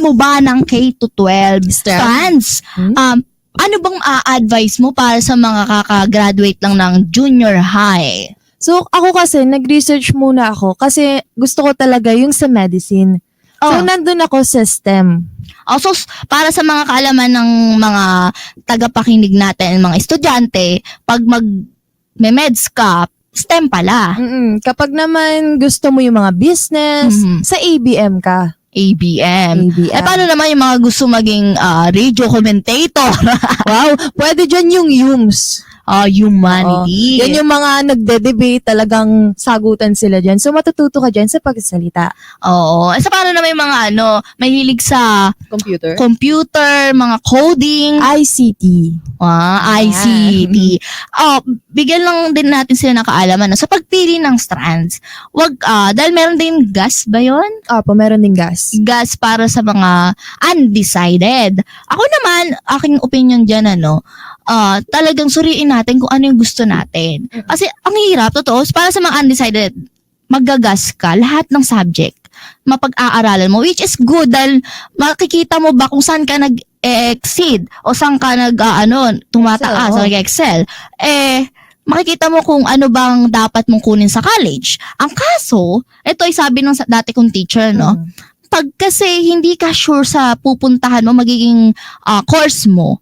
mo ba ng K-12 Strands. strands? Hmm? Um, ano bang a-advise mo para sa mga kakagraduate lang ng junior high? So, ako kasi, nag-research muna ako kasi gusto ko talaga yung sa medicine. So, Oh. nandun ako sa STEM. Also, s- para sa mga kaalaman ng mga tagapakinig natin, mga estudyante, pag mag may meds ka, STEM pala. Mm-mm. Kapag naman gusto mo yung mga business, Mhm. sa ABM ka. ABM. ABM. Eh, paano naman yung mga gusto maging ah, radio commentator? wow, pwede dyan yung UMS. Ah, humanity. Yan yung mga nagde-debate, talagang sagutan sila dyan. So, matututo ka dyan sa pagsalita. Oo. Eh, sa paano naman yung mga ano, mahilig sa Computer? computer, mga coding, ICT. ah, ICT. Oh, bigyan lang din natin sila ng kaalaman no? sa pagpili ng strands. Wag, ah, dahil meron din gas ba yon? Opo, meron din gas. Gas para sa mga undecided. Ako naman, aking opinion dyan, ano, ah, talagang suriin natin kung ano yung gusto natin. Kasi ang hirap, totoo, para sa mga undecided, magagas ka lahat ng subject mapag-aaralan mo which is good dahil makikita mo ba kung saan ka nag-exceed o saan ka nag ah, ano tumataas Excel, o oh. nag-excel eh makikita mo kung ano bang dapat mong kunin sa college ang kaso ito ay sabi ng dati kong teacher no Mm. pag kasi hindi ka sure sa pupuntahan mo, magiging ah, course mo,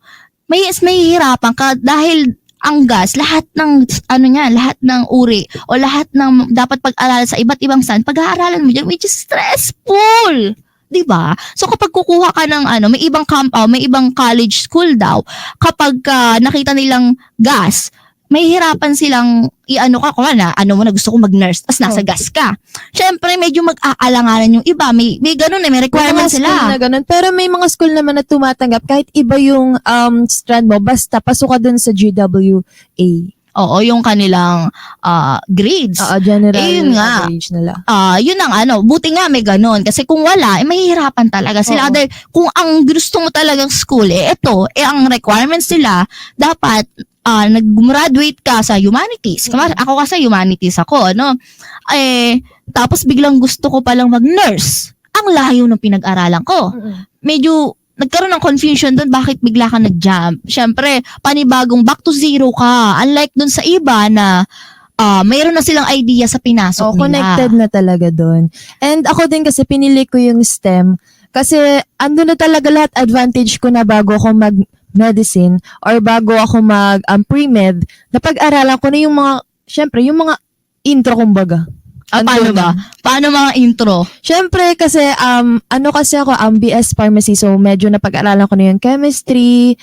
may may hihirapan ka dahil ang gas, lahat ng ano niya, lahat ng uri o lahat ng dapat pag-aralan sa iba't ibang saan, pag-aaralan mo dyan, which is stressful. 'Di ba? So kapag kukuha ka ng ano, may ibang compound, may ibang college school daw, kapag ah, nakita nilang gas, may hirapan silang i-ano ka, kung na, ano mo na gusto ko mag-nurse, tas nasa Oh. gas ka. Siyempre, medyo mag-aalanganan yung iba. May, may ganun eh, may May requirement school sila. na ganun. Pero may mga school naman na tumatanggap kahit iba yung um, strand mo, basta pasok ka dun sa GWA. Oo, yung kanilang ah, grades. Oo, general Eh, yun nga. average nila. Ah, yun ang ano, buti nga may ganun. Kasi kung wala, eh, mahihirapan talaga sila. Oo. Dahil kung ang gusto mo talagang school, eh, ito, eh, ang requirements nila, dapat ah, nag-graduate ka sa humanities. Kamar, ako kasi humanities ako, ano? Eh, tapos biglang gusto ko palang mag-nurse. Ang layo ng pinag-aralan ko. Medyo nagkaroon ng confusion doon bakit bigla ka nag-jump. Siyempre, panibagong back to zero ka. Unlike doon sa iba na ah, mayroon na silang idea sa pinasok So, nila. connected na talaga doon. And ako din kasi pinili ko yung STEM kasi ando na talaga lahat advantage ko na bago ako mag medicine or bago ako mag um, pre-med, napag-aralan ko na yung mga, syempre, yung mga intro kumbaga. Ah, paano Andun ba? Paano mga intro? Syempre kasi um ano kasi ako um BS pharmacy so medyo napag-aralan ko na yung chemistry,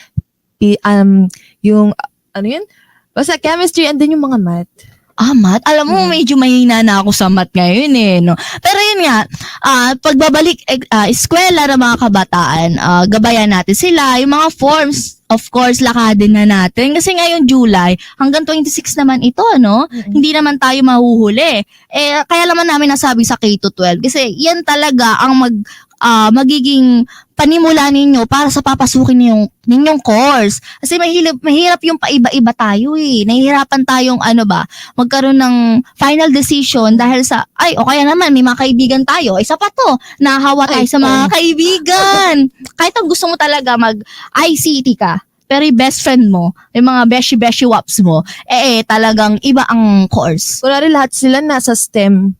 um yung ano yun? Basta chemistry and then yung mga math. Ah, math? Alam mo, Hmm. medyo mahina na ako sa math ngayon eh, no? Pero yun nga, ah, pagbabalik ah, eskwela ng mga kabataan, ah, gabayan natin sila, yung mga forms, of course, lakadin na natin. Kasi ngayon, July, hanggang 26 naman ito, no? Hindi naman tayo mahuhuli. Eh, kaya naman namin nasabi sa K-12, kasi yan talaga ang mag, ah, magiging panimula ninyo para sa papasukin ninyong, ninyong course. Kasi mahirap, mahirap yung paiba-iba tayo eh. Nahihirapan tayong ano ba, magkaroon ng final decision dahil sa, ay, o kaya naman, may mga kaibigan tayo. Isa pa to, nahawa tayo Ay, sa mga oo. kaibigan. Kahit ang gusto mo talaga mag-ICT ka, pero yung best friend mo, yung mga beshi-beshi waps mo, eh, eh, talagang iba ang course. Kunwari lahat sila nasa STEM.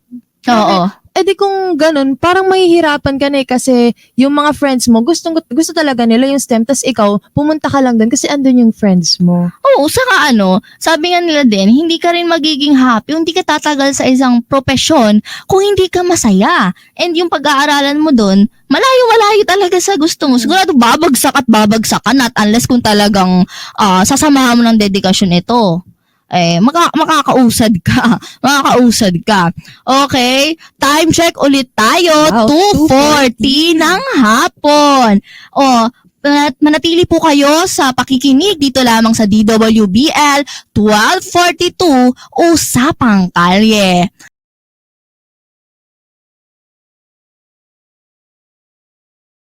Oo. Eh di kung ganun, parang mahihirapan ka na eh kasi yung mga friends mo, gusto, gusto talaga nila yung STEM, tas ikaw, pumunta ka lang doon kasi andun yung friends mo. Oo, saka ano, sabi nga nila din, hindi ka rin magiging happy, hindi ka tatagal sa isang profesyon kung hindi ka masaya. And yung pag-aaralan mo doon, malayo-malayo talaga sa gusto mo. Sigurado babagsak at babagsak ka not unless kung talagang ah, sasamahan mo ng dedikasyon ito. Eh, maka- makakausad ka. Makakausad ka. Okay, time check ulit tayo. Wow, 2.40 ng hapon. O, Manat- manatili po kayo sa pakikinig dito lamang sa DWBL 1242 Usapang Kalye.